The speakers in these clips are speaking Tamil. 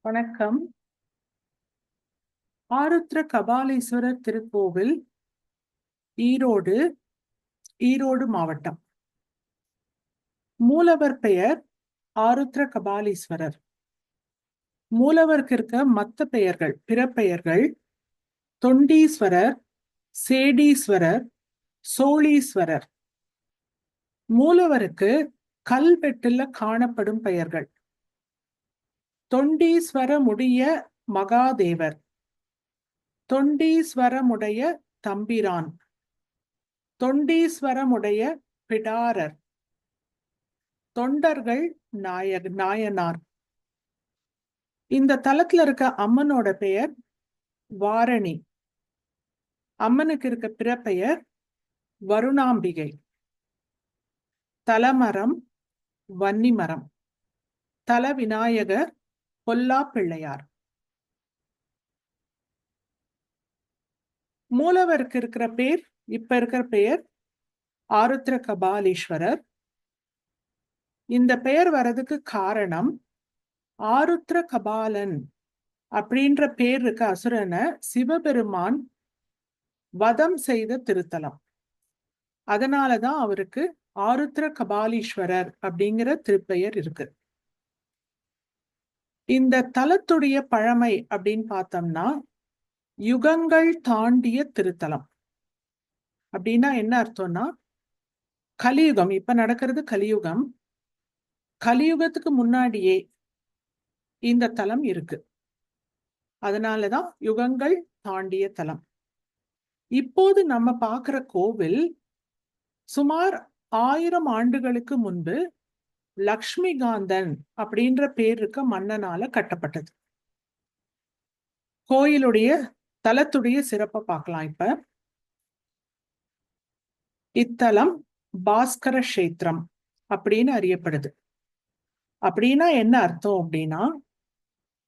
வணக்கம். ஆருத்ர கபாலீஸ்வரர் திருக்கோவில் ஈரோடு ஈரோடு மாவட்டம். மூலவர் பெயர் ஆருத்ர கபாலீஸ்வரர். மூலவருக்கு இருக்க மத்த பெயர்கள் பிற பெயர்கள் தொண்டீஸ்வரர் சேடீஸ்வரர் சோழீஸ்வரர். மூலவருக்கு கல்வெட்டுல காணப்படும் பெயர்கள். தொண்டீஸ்வரமுடைய மகாதேவர். தொண்டீஸ்வரமுடைய தம்பிரான். தொண்டீஸ்வரமுடைய பிடாரர். தொண்டர்கள் நாயக் நாயனார். இந்த தலத்துல இருக்க அம்மனோட பெயர் வாரணி. அம்மனுக்கு இருக்க பிற பெயர் வருணாம்பிகை. தலமரம் வன்னிமரம். தல விநாயகர் பொல்லா பிள்ளையார் மூலவருக்கு இருக்கிற பேர் இப்ப இருக்கிற பெயர் ஆருத்ர கபாலீஸ்வரர் இந்த பெயர் வர்றதுக்கு காரணம் ஆருத்ர கபாலன் அப்படின்ற பேர் இருக்க அசுரனை சிவபெருமான் வதம் செய்த திருத்தலம். அதனாலதான் அவருக்கு ஆருத்ர கபாலீஸ்வரர் அப்படிங்கிற திருப்பெயர் இருக்கு. இந்த தலத்துடைய பழமை அப்படின்னு பார்த்தோம்னா யுகங்கள் தாண்டிய திருத்தலம். அப்படின்னா என்ன அர்த்தம்னா கலியுகம் இப்ப நடக்கிறது கலியுகம். கலியுகத்துக்கு முன்னாடியே இந்த தலம் இருக்கு. அதனாலதான் யுகங்கள் தாண்டிய தலம். இப்போது நம்ம பார்க்கிற கோவில் சுமார் ஆயிரம் ஆண்டுகளுக்கு முன்பு லக்ஷ்மிகாந்தன் அப்படின்ற பேர் இருக்க மன்னனால கட்டப்பட்டது. கோயிலுடைய தலத்துடைய சிறப்பை பார்க்கலாம் இப்ப. இத்தலம் பாஸ்கர கஷேத்திரம் அப்படின்னு அறியப்படுது. அப்படின்னா என்ன அர்த்தம் அப்படின்னா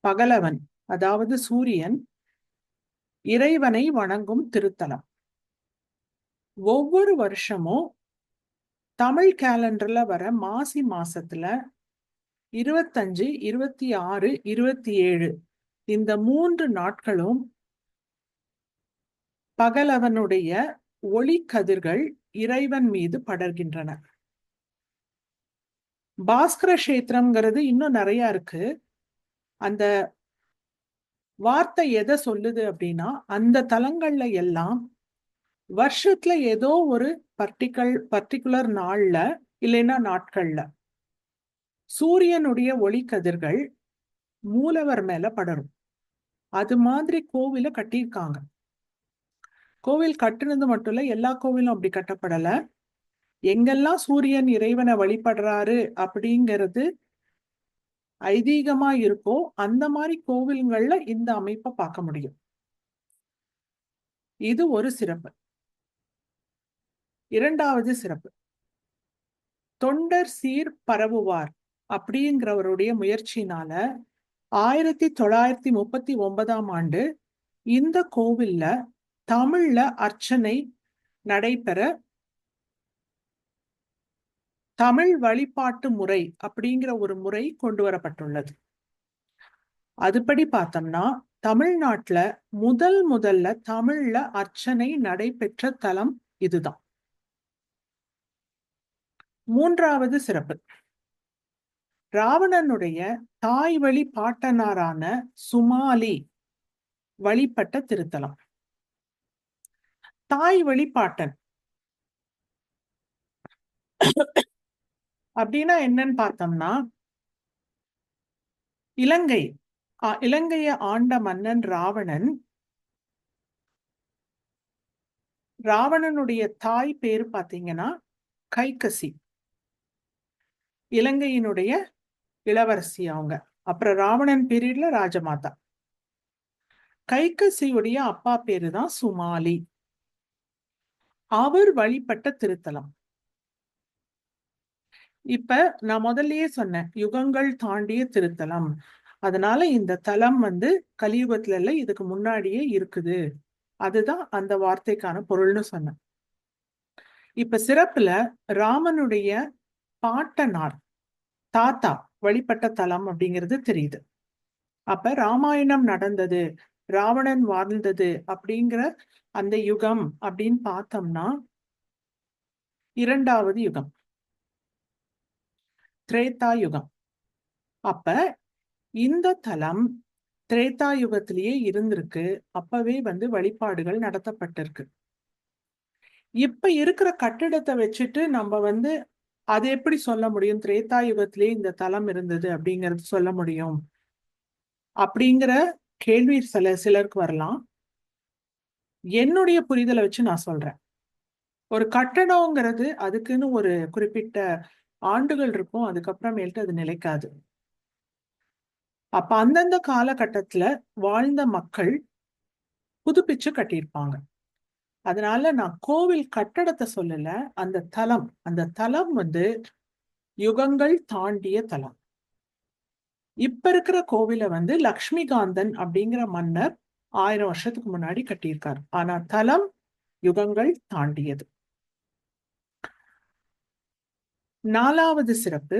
பகலவன் அதாவது சூரியன் இறைவனை வணங்கும் திருத்தலம். ஒவ்வொரு வருஷமும் தமிழ் கேலண்டர்ல வர மாசி மாசத்துல இருபத்தஞ்சு இருபத்தி ஆறு இருபத்தி ஏழு இந்த மூன்று நாட்களும் பகலவனுடைய ஒளி கதிர்கள் இறைவன் மீது படர்கின்றன. பாஸ்கர கஷேத்திரம்ங்கிறது இன்னும் நிறைய இருக்கு. அந்த வார்த்தை எதை சொல்லுது அப்படின்னா அந்த தலங்கள்ல எல்லாம் வருஷத்துல ஏதோ ஒரு பர்டிகல் பர்டிகுலர் நாள்ல இல்லைன்னா நாட்கள்ல சூரியனுடைய ஒளி கதிர்கள் மூலவர் மேல படரும். அது மாதிரி கோவில கட்டியிருக்காங்க. கோவில் கட்டுனது மட்டும் இல்ல எல்லா கோவிலும் அப்படி கட்டப்படல. எங்கெல்லாம் சூரியன் இறைவனை வழிபடுறாரு அப்படிங்கிறது ஐதீகமா இருக்கோ அந்த மாதிரி கோவில்கள்ல இந்த அமைப்பை பார்க்க முடியும். இது ஒரு சிறப்பு. இரண்டாவது சிறப்பு. தொண்டர் சீர் பரவுவார் அப்படிங்கிறவருடைய முயற்சினால ஆயிரத்தி தொள்ளாயிரத்தி முப்பத்தி ஒன்பதாம் ஆண்டு இந்த கோவில்ல தமிழ்ல அர்ச்சனை நடைபெற தமிழ் வழிபாட்டு முறை அப்படிங்கிற ஒரு முறை கொண்டு வரப்பட்டுள்ளது. அதுபடி பார்த்தோம்னா தமிழ்நாட்டுல முதல் முதல்ல தமிழ்ல அர்ச்சனை நடைபெற்ற தலம் இதுதான். மூன்றாவது சிறப்பு. ராவணனுடைய தாய் வழி பாட்டனாரான சுமாலி வழிபட்ட திருத்தலம். தாய் வழி பாட்டன். அப்படின்னா என்னன்னு பார்த்தோம்னா இலங்கை இலங்கைய ஆண்ட மன்னன் ராவணன் ராவணனுடைய தாய் பேர் பாத்தீங்கன்னா கைகசி. இலங்கையினுடைய இளவரசி அவங்க. அப்புறம் ராவணன் பீரியட்ல ராஜமாதா. கைகசியுடைய அப்பா பேரு தான் சுமாலி. அவர் வழிபட்ட திருத்தலம். இப்ப நான் முதல்லயே சொன்னேன் யுகங்கள் தாண்டிய திருத்தலம். அதனால இந்த தலம் வந்து கலியுகத்துல இல்ல இதுக்கு முன்னாடியே இருக்குது. அதுதான் அந்த வார்த்தைக்கான பொருள்னு சொன்னேன். இப்ப சிறப்புல ராமனுடைய பாட்டனார். தாத்தா வழிபட்ட தலம் அப்படிங்கிறது தெரியுது. அப்ப ராமாயணம் நடந்தது ராவணன் வாழ்ந்தது அப்படிங்கிற அந்த யுகம் அப்படின்னு பார்த்தோம்னா இரண்டாவது யுகம். திரேதா யுகம். அப்ப இந்த தலம் திரேதா யுகத்திலேயே இருந்திருக்கு. அப்பவே வந்து வழிபாடுகள் நடத்தப்பட்டிருக்கு. இப்ப இருக்கிற கட்டிடத்தை வச்சுட்டு நம்ம வந்து அது எப்படி சொல்ல முடியும்? திரேதா யுகத்திலே இந்த தலம் இருந்தது அப்படிங்கறது சொல்ல முடியும். அப்படிங்கிற கேள்வி சில சிலருக்கு வரலாம். என்னுடைய புரிதலை வச்சு நான் சொல்றேன். ஒரு கட்டடங்கிறது அதுக்குன்னு ஒரு குறிப்பிட்ட ஆண்டுகள் இருக்கும். அதுக்கப்புறமேல்ட்டு அது நிலைக்காது. அப்ப அந்தந்த காலகட்டத்துல வாழ்ந்த மக்கள் புதுப்பிச்சு கட்டியிருப்பாங்க. அதனால நான் கோவில் கட்டடத்தை சொல்லல. அந்த தலம் அந்த தலம் வந்து யுகங்கள் தாண்டிய தலம். இப்ப இருக்கிற கோவில வந்து லக்ஷ்மிகாந்தன் அப்படிங்கிற மன்னர் ஆயிரம் வருஷத்துக்கு முன்னாடி கட்டியிருக்காரு. ஆனா தலம் யுகங்கள் தாண்டியது. நாலாவது சிறப்பு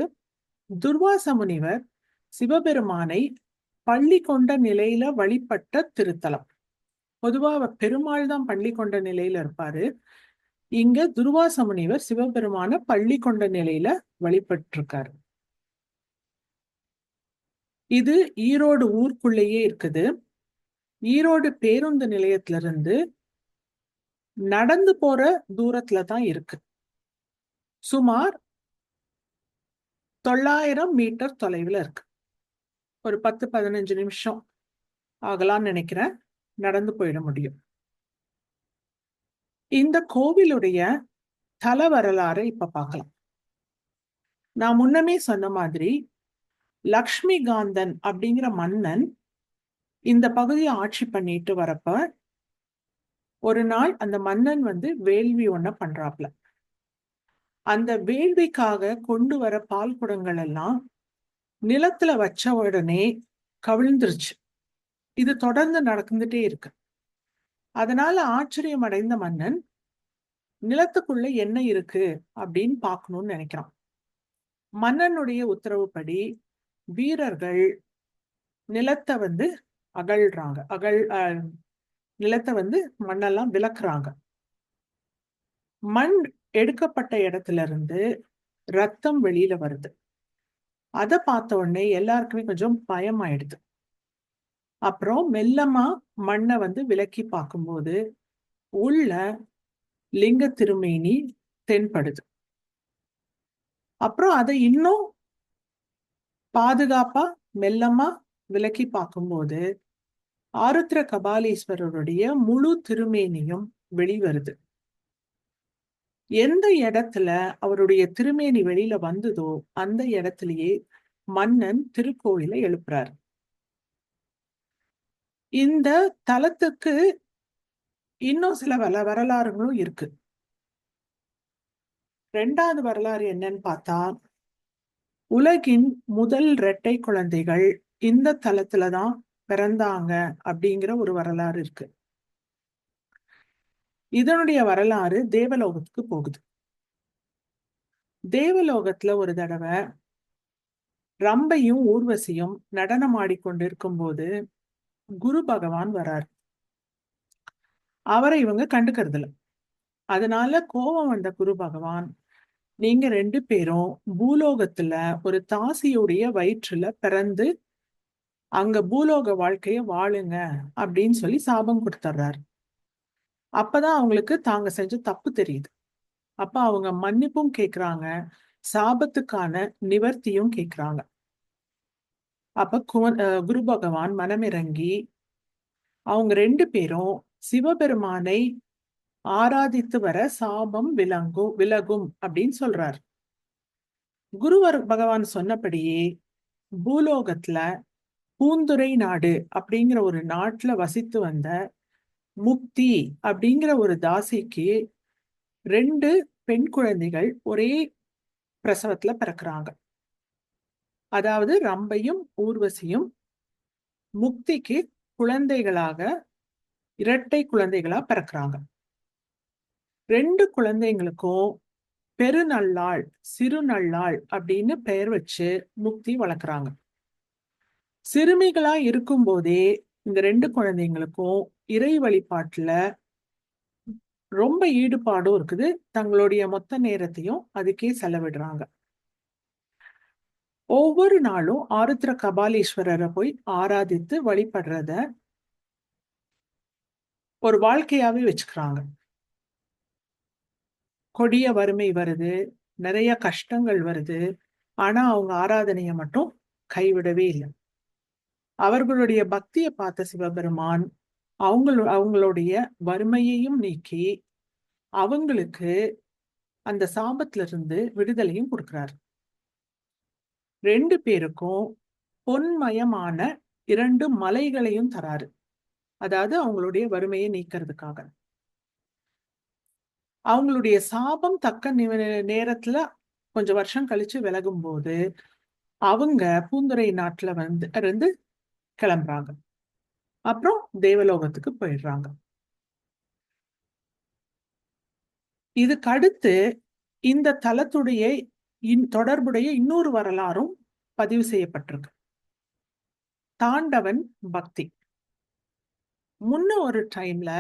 துர்வாச முனிவர் சிவபெருமானை பள்ளி கொண்ட நிலையில வழிபட்ட திருத்தலம். பொதுவா பெருமாள் தான் பள்ளி கொண்ட நிலையில இருப்பாரு. இங்க துருவாச முனிவர் சிவபெருமான பள்ளி கொண்ட நிலையில வழிபட்டிருக்காரு. இது ஈரோடு ஊருக்குள்ளேயே இருக்குது. ஈரோடு பேருந்து நிலையத்துல இருந்து நடந்து போற தூரத்துல தான் இருக்கு. சுமார் தொள்ளாயிரம் மீட்டர் தொலைவில் இருக்கு. ஒரு பத்து பதினஞ்சு நிமிஷம் ஆகலாம்னு நினைக்கிறேன். நடந்து போயிட முடியும். இந்த கோவிலுடைய தல வரலாறு இப்ப பார்க்கலாம். நான் முன்னமே சொன்ன மாதிரி லக்ஷ்மி காந்தன் அப்படிங்கிற மன்னன் இந்த பகுதியை ஆட்சி பண்ணிட்டு வரப்ப ஒரு நாள் அந்த மன்னன் வந்து வேள்வி ஒன்ன பண்றாப்ல. அந்த வேள்விக்காக கொண்டு வர பால் குடங்கள் எல்லாம் நிலத்துல வச்ச உடனே கவிழ்ந்துருச்சு. இது தொடர்ந்து நடந்துட்டே இருக்கு. அதனால ஆச்சரியம் அடைந்த மன்னன் நிலத்துக்குள்ள என்ன இருக்கு அப்படின்னு பார்க்கணும்னு நினைக்கிறான். மன்னனுடைய உத்தரவுப்படி வீரர்கள் நிலத்தை வந்து அகழ்றாங்க அகழ் நிலத்தை வந்து மண்ணெல்லாம் விளக்குறாங்க. மண் எடுக்கப்பட்ட இடத்துல இருந்து ரத்தம் வெளியில வருது. அதை பார்த்த உடனே எல்லாருக்குமே கொஞ்சம் பயம் ஆயிடுது அப்புறம் மெல்லமா மண்ணை வந்து விலக்கி பார்க்கும்போது உள்ள லிங்க திருமேனி தென்படுது. அப்புறம் அதை இன்னும் பாதுகாப்பா மெல்லமா விலக்கி பார்க்கும்போது ஆருத்ர கபாலீஸ்வரருடைய முழு திருமேனியும் வெளிவருது. எந்த இடத்துல அவருடைய திருமேனி வெளியில வந்ததோ அந்த இடத்துலயே மன்னன் திருக்கோயிலை எழுப்புறாரு. இந்த தலத்துக்கு இன்னும் சில வல வரலாறுகளும் இருக்கு. ரெண்டாவது வரலாறு என்னன்னு பார்த்தா உலகின் முதல் இரட்டை குழந்தைகள் இந்த தலத்துலதான் பிறந்தாங்க அப்படிங்கிற ஒரு வரலாறு இருக்கு. இதனுடைய வரலாறு தேவலோகத்துக்கு போகுது. தேவலோகத்துல ஒரு தடவை ரம்பையும் ஊர்வசியும் நடனம் ஆடிக்கொண்டிருக்கும் போது குரு பகவான் வராரு. அவரை இவங்க கண்டுக்கிறதுல அதனால கோபம் வந்த குரு பகவான் நீங்க ரெண்டு பேரும் பூலோகத்துல ஒரு தாசியுடைய வயிற்றுல பிறந்து அங்க பூலோக வாழ்க்கைய வாழுங்க அப்படின்னு சொல்லி சாபம் கொடுத்துட்றாரு அப்பதான் அவங்களுக்கு தாங்க செஞ்ச தப்பு தெரியுது. அப்ப அவங்க மன்னிப்பும் கேக்குறாங்க சாபத்துக்கான நிவர்த்தியும் கேக்குறாங்க. அப்ப குரு பகவான் மனமிறங்கி அவங்க ரெண்டு பேரும் சிவபெருமானை ஆராதித்து வர சாபம் விலங்கும் விலகும் அப்படின்னு சொல்றார். குருவர் பகவான் சொன்னபடியே பூலோகத்துல பூந்துரை நாடு அப்படிங்கிற ஒரு நாட்டுல வசித்து வந்த முக்தி அப்படிங்கிற ஒரு தாசிக்கு ரெண்டு பெண் குழந்தைகள் ஒரே பிரசவத்துல பிறக்குறாங்க. அதாவது ரம்பையும் ஊர்வசியும் முக்திக்கு குழந்தைகளாக இரட்டை குழந்தைகளா பிறக்கிறாங்க. ரெண்டு குழந்தைங்களுக்கும் பெருநல்லாள் சிறுநல்லாள் அப்படின்னு பெயர் வச்சு முக்தி வளர்க்குறாங்க. சிறுமிகளா இருக்கும்போதே இந்த ரெண்டு குழந்தைங்களுக்கும் இறை வழிபாட்டுல ரொம்ப ஈடுபாடும் இருக்குது. தங்களுடைய மொத்த நேரத்தையும் அதுக்கே செலவிடுறாங்க. ஒவ்வொரு நாளும் ஆருத்ர கபாலீஸ்வரரை போய் ஆராதித்து வழிபடுறத ஒரு வாழ்க்கையாவே வச்சுக்கிறாங்க. கொடிய வறுமை வருது நிறைய கஷ்டங்கள் வருது ஆனா அவங்க ஆராதனையை மட்டும் கைவிடவே இல்லை. அவர்களுடைய பக்தியை பார்த்த சிவபெருமான் அவங்களு அவங்களுடைய வறுமையையும் நீக்கி அவங்களுக்கு அந்த சாபத்திலிருந்து விடுதலையும் கொடுக்குறாரு. ரெண்டு பேருக்கும் பொன்மயமான இரண்டு மலைகளையும் தராரு. அதாவது அவங்களுடைய வறுமையை நீக்கிறதுக்காக. அவங்களுடைய சாபம் தக்க நேரத்துல கொஞ்சம் வருஷம் கழிச்சு விலகும் போது அவங்க பூந்துரை நாட்டுல வந்து இருந்து கிளம்புறாங்க. அப்புறம் தேவலோகத்துக்கு போயிடுறாங்க. இதுக்கு அடுத்து இந்த தலத்துடைய இன் தொடர்புடைய இன்னொரு வரலாறும் பதிவு செய்யப்பட்டிருக்கு. தாண்டவன் பக்தி. முன்ன ஒரு டைம்ல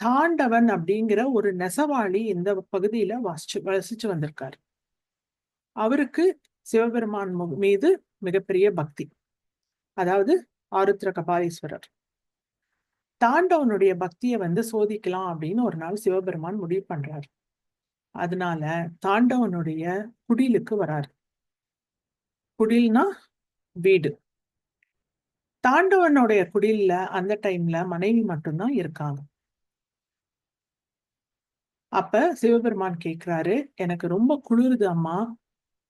தாண்டவன் அப்படிங்கிற ஒரு நெசவாளி இந்த பகுதியில வாசிச்சு வசிச்சு வந்திருக்காரு. அவருக்கு சிவபெருமான் மீது மிகப்பெரிய பக்தி. அதாவது ஆருத்ர கபாலீஸ்வரர். தாண்டவனுடைய பக்தியை வந்து சோதிக்கலாம் அப்படின்னு ஒரு நாள் சிவபெருமான் முடிவு பண்றாரு. அதனால தாண்டவனுடைய குடிலுக்கு வராரு. குடில்னா வீடு. தாண்டவனுடைய குடில்ல அந்த டைம்ல மனைவி மட்டும்தான் இருக்காங்க. அப்ப சிவபெருமான் கேக்குறாரு எனக்கு ரொம்ப குளிருது அம்மா.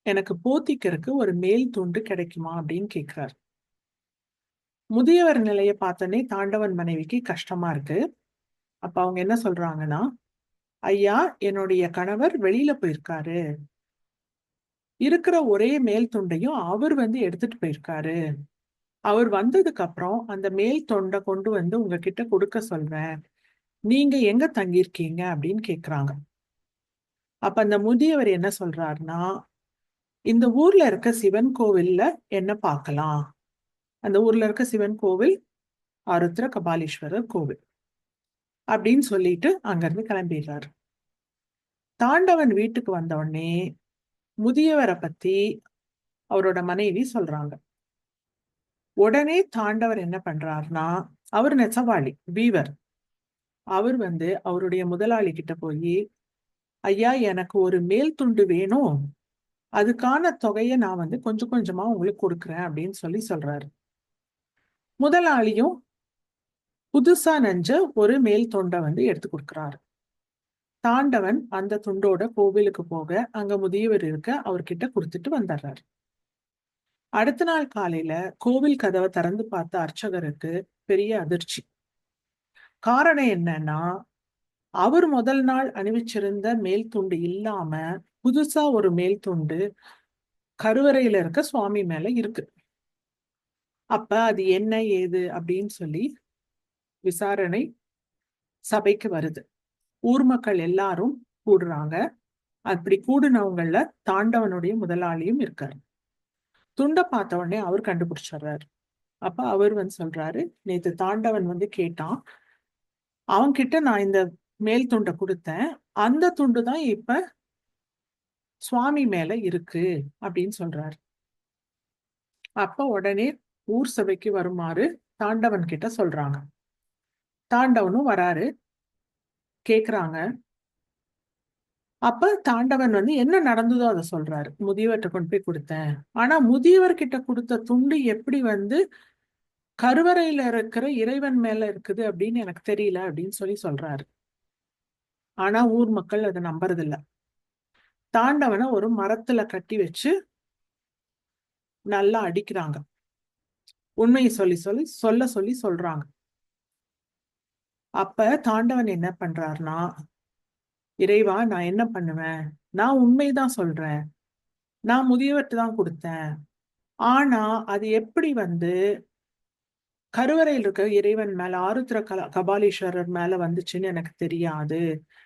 எனக்கு போத்திக்கிறதுக்கு ஒரு மேல் துண்டு கிடைக்குமா? அப்படின்னு கேக்குறாரு. முதியவர் நிலையை பார்த்தோன்னே தாண்டவன் மனைவிக்கு கஷ்டமா இருக்கு. அப்ப அவங்க என்ன சொல்றாங்கன்னா ஐயா என்னுடைய கணவர் வெளியில போயிருக்காரு. இருக்கிற ஒரே மேல் துண்டையும் அவர் வந்து எடுத்துட்டு போயிருக்காரு. அவர் வந்ததுக்கு அப்புறம் அந்த மேல் தொண்டை கொண்டு வந்து உங்ககிட்ட கொடுக்க சொல்றேன். நீங்க எங்க தங்கியிருக்கீங்க? அப்படின்னு கேக்குறாங்க. அப்ப அந்த முதியவர் என்ன சொல்றாருன்னா இந்த ஊர்ல இருக்க சிவன் கோவில்ல என்ன பார்க்கலாம்? அந்த ஊர்ல இருக்க சிவன் கோவில் ஆருத்ர கபாலீஸ்வரர் கோவில். அப்படின்னு சொல்லிட்டு அங்கிருந்து கிளம்பிடுறாரு. தாண்டவன் வீட்டுக்கு வந்த உடனே முதியவரை பத்தி அவரோட மனைவி சொல்றாங்க. உடனே தாண்டவர் என்ன பண்றாருன்னா அவர் நெசவாளி வீவர். அவர் வந்து அவருடைய முதலாளி கிட்ட போய் ஐயா எனக்கு ஒரு மேல் துண்டு வேணும். அதுக்கான தொகையை நான் வந்து கொஞ்சம் கொஞ்சமா உங்களுக்கு கொடுக்குறேன் அப்படின்னு சொல்லி சொல்றாரு. முதலாளியும் புதுசா நெஞ்ச ஒரு மேல் தொண்டை வந்து எடுத்து கொடுக்குறாரு. தாண்டவன் அந்த துண்டோட கோவிலுக்கு போக அங்க முதியவர் இருக்க அவர்கிட்ட கொடுத்துட்டு வந்துடுறாரு அடுத்த நாள் காலையில கோவில் கதவை திறந்து பார்த்த அர்ச்சகருக்கு பெரிய அதிர்ச்சி. காரணம் என்னன்னா அவர் முதல் நாள் அணிவிச்சிருந்த மேல் துண்டு இல்லாம புதுசா ஒரு மேல் துண்டு கருவறையில இருக்க சுவாமி மேல இருக்கு. அப்ப அது என்ன ஏது அப்படின்னு சொல்லி விசாரணை சபைக்கு வருது. ஊர் மக்கள் எல்லாரும் கூடுறாங்க. அப்படி கூடுனவங்கள தாண்டவனுடைய முதலாளியும் இருக்காரு. துண்டை பார்த்த உடனே அவர் கண்டுபிடிச்சிடுறாரு. அப்ப அவர் வந்து சொல்றாரு நேத்து தாண்டவன் வந்து கேட்டான். அவன்கிட்ட நான் இந்த மேல் துண்டை கொடுத்தேன். அந்த துண்டு தான் இப்ப சுவாமி மேல இருக்கு. அப்படின்னு சொல்றாரு. அப்ப உடனே ஊர் சபைக்கு வருமாறு தாண்டவன் கிட்ட சொல்றாங்க. தாண்டவனும் வராரு. கேக்குறாங்க. அப்ப தாண்டவன் வந்து என்ன நடந்ததோ அதை சொல்றாரு. முதியவர்கிட்ட கொண்டு போய் கொடுத்தேன். ஆனா முதியவர் கிட்ட கொடுத்த துண்டு எப்படி வந்து கருவறையில இருக்கிற இறைவன் மேல இருக்குது அப்படின்னு எனக்கு தெரியல அப்படின்னு சொல்லி சொல்றாரு. ஆனா ஊர் மக்கள் அதை நம்புறதில்ல. தாண்டவனை ஒரு மரத்துல கட்டி வச்சு நல்லா அடிக்கிறாங்க. உண்மையை சொல்லி சொல்லி சொல்ல சொல்லி சொல்றாங்க. அப்ப தாண்டவன் என்ன பண்றாருனா இறைவா நான் என்ன பண்ணுவேன்? நான் உண்மைதான் சொல்றேன். நான் முதியவர்கிட்ட தான் கொடுத்தேன். ஆனா அது எப்படி வந்து கருவறையில் இருக்க இறைவன் மேல ஆருத்ர கல கபாலீஸ்வரர் மேல வந்துச்சுன்னு எனக்கு தெரியாது.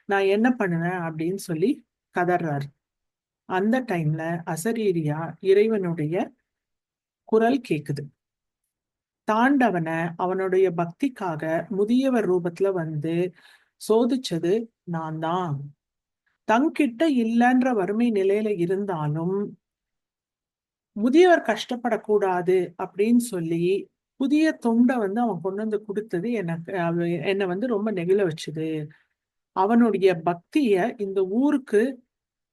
நான் என்ன பண்ணுவேன் அப்படின்னு சொல்லி கதறாரு. அந்த டைம்ல அசரீரியா இறைவனுடைய குரல் கேக்குது. தாண்டவனை அவனுடைய பக்திக்காக முதியவர் ரூபத்துல வந்து சோதிச்சது நான் தான் தங்கிட்ட இல்லைன்ற வறுமை நிலையில இருந்தாலும் முதியவர் கஷ்டப்படக்கூடாது அப்படின்னு சொல்லி புதிய தொண்டை வந்து அவன் கொண்டு வந்து கொடுத்தது எனக்கு என்னை வந்து ரொம்ப நெகிழ வச்சுது. அவனுடைய பக்திய இந்த ஊருக்கு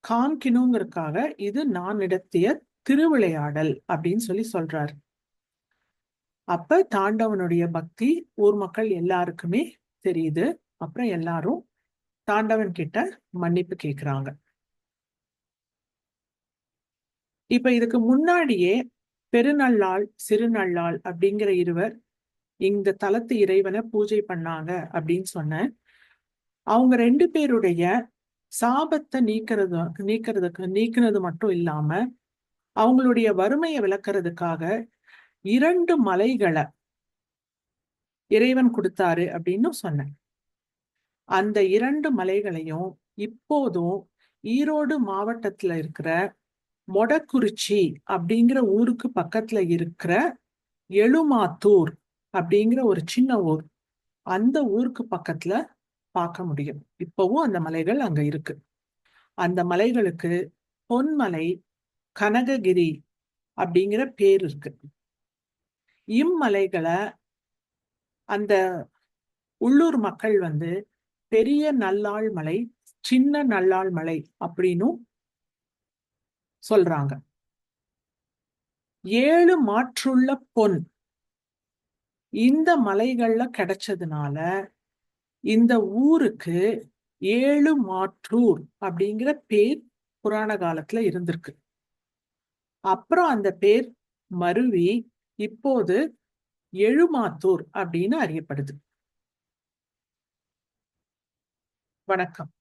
காமிக்கணுங்கிறதுக்காக இது நான் நடத்திய திருவிளையாடல் அப்படின்னு சொல்லி சொல்றாரு. அப்ப தாண்டவனுடைய பக்தி ஊர் மக்கள் எல்லாருக்குமே தெரியுது. அப்புறம் எல்லாரும் தாண்டவன் கிட்ட மன்னிப்பு கேக்குறாங்க. இப்ப இதுக்கு முன்னாடியே பெருநள்ளாள் சிறுநள்ளாள் அப்படிங்கிற இருவர் இந்த தலத்து இறைவனை பூஜை பண்ணாங்க அப்படின்னு சொன்ன அவங்க ரெண்டு பேருடைய சாபத்தை நீக்கிறது நீக்கிறதுக்கு நீக்கினது மட்டும் இல்லாம அவங்களுடைய வறுமையை விளக்குறதுக்காக இரண்டு மலைகளை இறைவன் கொடுத்தாரு அப்படின்னு சொன்னேன் அந்த இரண்டு மலைகளையும் இப்போதும் ஈரோடு மாவட்டத்துல இருக்கிற மொடக்குறிச்சி அப்படிங்கிற ஊருக்கு பக்கத்துல இருக்கிற எழுமாத்தூர் அப்படிங்கிற ஒரு சின்ன ஊர் அந்த ஊருக்கு பக்கத்துல பார்க்க முடியும். இப்பவும் அந்த மலைகள் அங்க இருக்கு. அந்த மலைகளுக்கு பொன்மலை கனககிரி அப்படிங்கிற பேர் இருக்கு. இம்மலைகளை அந்த உள்ளூர் மக்கள் வந்து பெரிய நல்லாள் மலை சின்ன நல்லாள் மலை அப்படின்னும் சொல்றாங்க. ஏழு மாற்றுள்ள பொன். இந்த மலைகள்ல கிடைச்சதுனால இந்த ஊருக்கு ஏழு மாற்றூர் அப்படிங்கிற பேர் புராண காலத்துல இருந்திருக்கு. அப்புறம் அந்த பேர் மருவி இப்போது எழுமாத்தூர் அப்படின்னு அறியப்படுது. வணக்கம்.